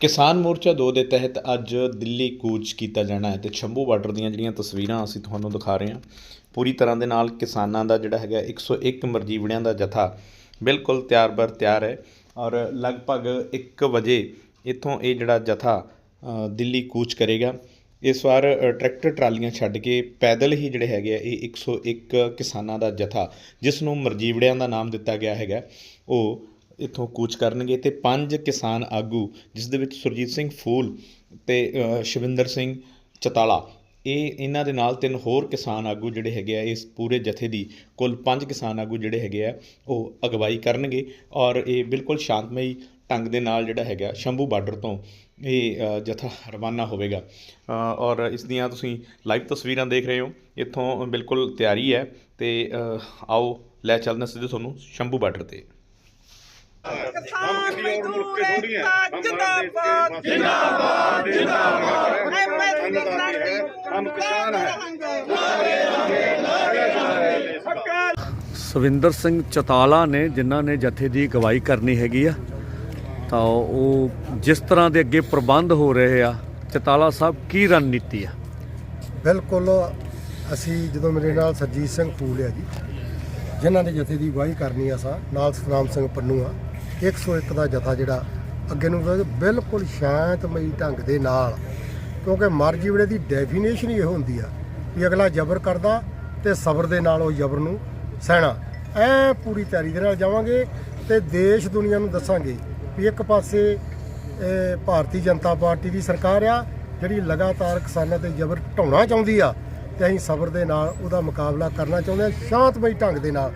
ਕਿਸਾਨ ਮੋਰਚਾ 2 ਦੇ ਤਹਿਤ ਅੱਜ ਦਿੱਲੀ ਕੂਚ ਕੀਤਾ ਜਾਣਾ ਹੈ ਤੇ ਸ਼ੰਭੂ ਬਾਰਡਰ ਦੀਆਂ ਜਿਹੜੀਆਂ ਤਸਵੀਰਾਂ ਅਸੀਂ ਤੁਹਾਨੂੰ ਦਿਖਾ ਰਹੇ ਹਾਂ, ਪੂਰੀ ਤਰ੍ਹਾਂ ਦੇ ਨਾਲ ਕਿਸਾਨਾਂ ਦਾ ਜਿਹੜਾ ਹੈਗਾ 101 ਮਰਜੀਵੜਿਆਂ ਦਾ ਜਥਾ ਬਿਲਕੁਲ ਤਿਆਰ ਬਰ ਤਿਆਰ ਹੈ ਔਰ ਲਗਭਗ 1 ਵਜੇ ਇੱਥੋਂ ਇਹ ਜਿਹੜਾ ਜਥਾ ਦਿੱਲੀ ਕੂਚ ਕਰੇਗਾ। ਇਸ ਵਾਰ ਟਰੈਕਟਰ ਟਰਾਲੀਆਂ ਛੱਡ ਕੇ ਪੈਦਲ ਹੀ ਜਿਹੜੇ ਹੈਗੇ ਆ, ਇਹ 101 ਕਿਸਾਨਾਂ ਦਾ ਜਥਾ, ਜਿਸ ਨੂੰ ਮਰਜੀਵੜਿਆਂ ਦਾ ਨਾਮ ਦਿੱਤਾ ਗਿਆ ਹੈਗਾ, ਉਹ ਇੱਥੋਂ ਕੂਚ ਕਰਨਗੇ ਤੇ ਪੰਜ ਕਿਸਾਨ ਆਗੂ ਜਿਸ ਦੇ ਵਿੱਚ ਸੁਰਜੀਤ ਸਿੰਘ ਫੂਲ ਤੇ ਅ, ਸ਼ਿਵਿੰਦਰ ਸਿੰਘ ਚਤਾਲਾ ਇਹ ਇਹਨਾਂ ਦੇ ਨਾਲ ਤਿੰਨ ਹੋਰ ਕਿਸਾਨ ਆਗੂ ਜਿਹੜੇ ਹੈਗੇ ਆ ਇਸ ਪੂਰੇ ਜਥੇ ਦੀ ਕੁੱਲ ਪੰਜ ਕਿਸਾਨ ਆਗੂ ਜਿਹੜੇ ਹੈਗੇ ਆ ਉਹ ਅਗਵਾਈ ਕਰਨਗੇ ਔਰ ਇਹ ਬਿਲਕੁਲ ਸ਼ਾਂਤਮਈ ਢੰਗ ਦੇ ਨਾਲ ਜਿਹੜਾ ਹੈਗਾ ਸ਼ੰਭੂ ਬਾਰਡਰ ਤੋਂ ਇਹ ਜਥਾ ਰਵਾਨਾ ਹੋਵੇਗਾ। ਔਰ ਇਸ ਦੀਆਂ ਤੁਸੀਂ ਲਾਈਵ ਤਸਵੀਰਾਂ ਦੇਖ ਰਹੇ ਹੋ ਇੱਥੋਂ ਬਿਲਕੁਲ ਤਿਆਰੀ ਹੈ ਤੇ ਆਓ ਲੈ ਚੱਲਦੇ ਹਾਂ ਸਿੱਧੇ ਤੁਹਾਨੂੰ ਸ਼ੰਭੂ ਬਾਰਡਰ ਤੇ। ਸਵਿੰਦਰ ਸਿੰਘ ਚਤਾਲਾ ਨੇ ਜਿਨ੍ਹਾਂ ਨੇ ਜਥੇ ਦੀ ਗਵਾਹੀ ਕਰਨੀ ਹੈਗੀ ਆ ਤਾਂ ਉਹ ਜਿਸ ਤਰ੍ਹਾਂ ਦੇ ਅੱਗੇ ਪ੍ਰਬੰਧ ਹੋ ਰਹੇ ਆ ਚਤਾਲਾ ਸਾਹਿਬ ਕੀ ਰਣਨੀਤੀ ਆ? ਬਿਲਕੁਲ ਅਸੀਂ ਜਦੋਂ ਮੇਰੇ ਨਾਲ ਸਰਜੀਤ ਸਿੰਘ ਫੂਲ ਆ ਜੀ ਜਿਨ੍ਹਾਂ ਨੇ ਜਥੇ ਦੀ ਗਵਾਹੀ ਕਰਨੀ ਆ ਸਾ ਨਾਲ ਸਤਨਾਮ ਸਿੰਘ ਪੰਨੂ ਆ 101 ਦਾ ਜਥਾ ਜਿਹੜਾ ਅੱਗੇ ਨੂੰ ਬਿਲਕੁਲ ਸ਼ਾਂਤਮਈ ਢੰਗ ਦੇ ਨਾਲ। ਕਿਉਂਕਿ ਮਰਜ਼ੀ ਮਰਜੀਵੜੇ ਦੀ ਡੈਫੀਨੇਸ਼ਨ ਹੀ ਇਹ ਹੁੰਦੀ ਆ ਵੀ ਅਗਲਾ ਜ਼ਬਰ ਕਰਦਾ ਤੇ ਸਬਰ ਦੇ ਨਾਲ ਉਹ ਜ਼ਬਰ ਨੂੰ ਸਹਿਣਾ। ਐ ਪੂਰੀ ਤਿਆਰੀ ਦੇ ਨਾਲ ਜਾਵਾਂਗੇ ਤੇ ਦੇਸ਼ ਦੁਨੀਆ ਨੂੰ ਦੱਸਾਂਗੇ ਵੀ ਇੱਕ ਪਾਸੇ ਭਾਰਤੀ ਜਨਤਾ ਪਾਰਟੀ ਦੀ ਸਰਕਾਰ ਆ, ਜਿਹੜੀ ਲਗਾਤਾਰ ਕਿਸਾਨਾਂ ਤੇ ਜ਼ਬਰ ਢਾਉਣਾ ਚਾਹੁੰਦੀ ਆ ਤੇ ਅਸੀਂ ਸਬਰ ਦੇ ਨਾਲ ਉਹਦਾ ਮੁਕਾਬਲਾ ਕਰਨਾ ਚਾਹੁੰਦੇ ਆ, ਸ਼ਾਂਤਮਈ ਢੰਗ ਦੇ ਨਾਲ।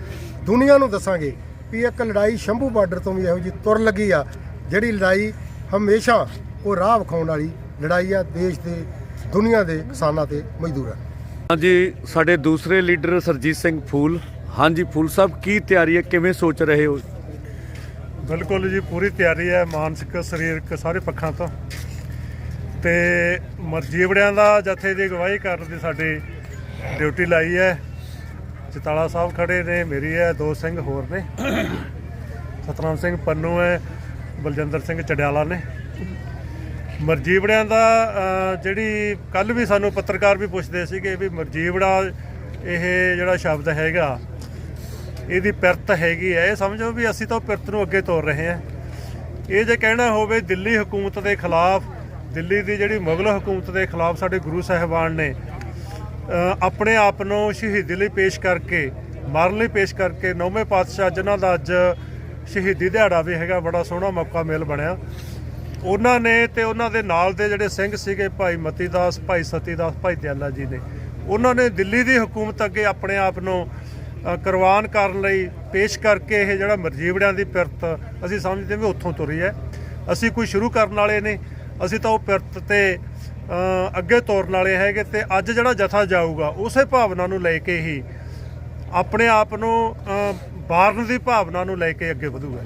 ਦੁਨੀਆ ਨੂੰ ਦੱਸਾਂਗੇ ਵੀ ਇੱਕ ਲੜਾਈ ਸ਼ੰਭੂ ਬਾਰਡਰ ਤੋਂ ਵੀ ਇਹੋ ਜਿਹੀ ਤੁਰ ਲੱਗੀ ਆ ਜਿਹੜੀ ਲੜਾਈ ਹਮੇਸ਼ਾ ਉਹ ਰਾਹ ਵਿਖਾਉਣ ਵਾਲੀ ਲੜਾਈ ਆ ਦੇਸ਼ ਦੇ ਦੁਨੀਆ ਦੇ ਕਿਸਾਨਾਂ ਤੇ ਮਜ਼ਦੂਰਾਂ ਹਾਂਜੀ ਸਾਡੇ ਦੂਸਰੇ ਲੀਡਰ ਸਰਜੀਤ ਸਿੰਘ ਫੂਲ। ਹਾਂਜੀ ਫੂਲ ਸਾਹਿਬ ਕੀ ਤਿਆਰੀ ਹੈ? ਕਿਵੇਂ ਸੋਚ ਰਹੇ ਹੋ? ਬਿਲਕੁਲ ਜੀ ਪੂਰੀ ਤਿਆਰੀ ਹੈ ਮਾਨਸਿਕ ਸਰੀਰਕ ਸਾਰੇ ਪੱਖਾਂ ਤੋਂ। ਤੇ ਮਰਜੀਵੜਿਆਂ ਦਾ ਜਥੇ ਦੀ ਅਗਵਾਈ ਕਰਨ ਦੀ ਸਾਡੀ ਡਿਊਟੀ ਲਾਈ ਹੈ। ਚਤਾਲਾ ਸਾਹਿਬ ਖੜੇ ਨੇ, ਮੇਰੀ ਹੈ, ਦੋ ਸਿੰਘ ਹੋਰ ਨੇ। ਸਤਨਾਮ ਸਿੰਘ ਪੰਨੂ ਹੈ, ਬਲਜਿੰਦਰ ਸਿੰਘ ਚੜਿਆਲਾ ਨੇ। ਮਰਜੀਵੜਿਆਂ ਦਾ ਜਿਹੜੀ ਕੱਲ ਵੀ ਸਾਨੂੰ ਪੱਤਰਕਾਰ ਵੀ ਪੁੱਛਦੇ ਸੀਗੇ ਵੀ ਮਰਜੀਵੜਾ ਇਹ ਜਿਹੜਾ ਸ਼ਬਦ ਹੈਗਾ, ਇਹਦੀ ਪਿਰਤ ਹੈਗੀ ਹੈ। ਇਹ ਸਮਝੋ ਵੀ ਅਸੀਂ ਤਾਂ ਉਹ ਪਿਰਤ ਨੂੰ ਅੱਗੇ ਤੋਰ ਰਹੇ ਹਾਂ। ਇਹ ਜੇ ਕਹਿਣਾ ਹੋਵੇ ਦਿੱਲੀ ਹਕੂਮਤ ਦੇ ਖਿਲਾਫ, ਦਿੱਲੀ ਦੀ ਜਿਹੜੀ ਮੁਗਲ ਹਕੂਮਤ ਦੇ ਖਿਲਾਫ ਸਾਡੇ ਗੁਰੂ ਸਾਹਿਬਾਨ ਨੇ ਆਪਣੇ ਆਪ ਨੂੰ ਸ਼ਹੀਦੀ ਲਈ ਪੇਸ਼ ਕਰਕੇ, ਮਰਨ ਲਈ ਪੇਸ਼ ਕਰਕੇ ਨੌਵੇਂ ਪਾਤਸ਼ਾਹ, ਜਿਨ੍ਹਾਂ ਦਾ ਅੱਜ ਸ਼ਹੀਦੀ ਦਿਹਾੜਾ ਵੀ ਹੈਗਾ, ਬੜਾ ਸੋਹਣਾ ਮੌਕਾ ਮਿਲ ਬਣਿਆ। ਉਹਨਾਂ ਨੇ ਤੇ ਉਹਨਾਂ ਦੇ ਨਾਲ ਦੇ ਜਿਹੜੇ ਸਿੰਘ ਸੀਗੇ, ਭਾਈ ਮਤੀ ਦਾਸ ਭਾਈ ਸਤੀ ਦਾਸ ਭਾਈ ਦਿਆਲਾ ਜੀ ਨੇ ਉਹਨਾਂ ਨੇ ਦਿੱਲੀ ਦੀ ਹਕੂਮਤ ਅੱਗੇ ਆਪਣੇ ਆਪ ਨੂੰ ਕੁਰਬਾਨ ਕਰਨ ਲਈ ਪੇਸ਼ ਕਰਕੇ ਇਹ ਜਿਹੜਾ ਮਰਜੀਵੜਿਆਂ ਦੀ ਪਿਰਤ, ਅਸੀਂ ਸਮਝਦੇ ਵੀ ਉੱਥੋਂ ਤੁਰੀ ਹੈ। ਅਸੀਂ ਕੋਈ ਸ਼ੁਰੂ ਕਰਨ ਵਾਲੇ ਨੇ ਅਸੀਂ ਤਾਂ ਉਹ ਪਿਰਤ ਤੇ ਅੱਗੇ ਤੋਰਨ ਵਾਲੇ ਹੈਗੇ ਤੇ ਅੱਜ ਜਿਹੜਾ ਜਥਾ ਜਾਊਗਾ ਉਸੇ ਭਾਵਨਾ ਨੂੰ ਲੈ ਕੇ ਹੀ ਆਪਣੇ ਆਪ ਨੂੰ ਅ, ਵਾਰਨ ਦੀ ਭਾਵਨਾ ਨੂੰ ਲੈ ਕੇ ਅੱਗੇ ਵਧੂਗਾ